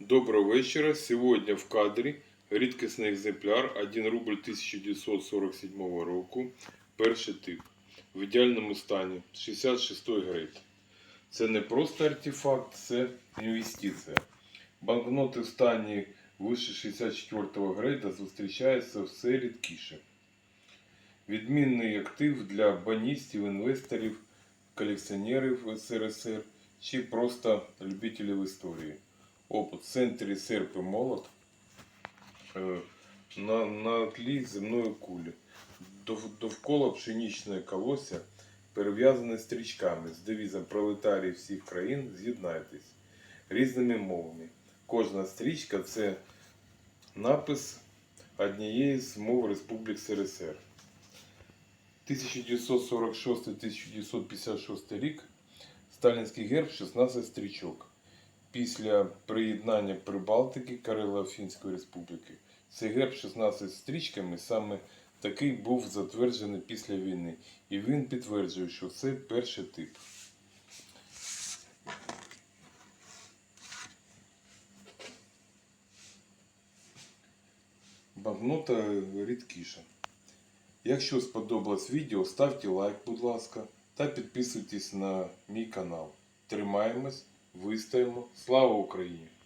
Доброго вечора. Сегодня в кадрі рідкісний екземпляр 1 рубль 1947 року. Перший тип. В ідеальному стані. 66 грейд. Це не просто артефакт, це інвестиція. Банкноти в стані вище 64 грейда зустрічаються все рідкіше. Відмінний актив для баністів, інвесторів, колекціонерів СРСР чи просто любителів історії. Опут в центрі серп і молот е, на, на тлі земної кулі. Дов- Довкола пшенічне колосся перев'язане стрічками з девізом пролетарії всіх країн з'єднайтесь різними мовами. Кожна стрічка це напис однієї з мов Республік СРСР. 1946-1956 рік Сталінський герб 16 стрічок. Після приєднання Прибалтики Карело-Фінської республіки цей герб 16 стрічками саме такий був затверджений після війни. І він підтверджує, що це перший тип. Банкнота рідкіша. Якщо сподобалось відео, ставте лайк, будь ласка, та підписуйтесь на мій канал. Тримаємось, вистоїмо. Слава Україні!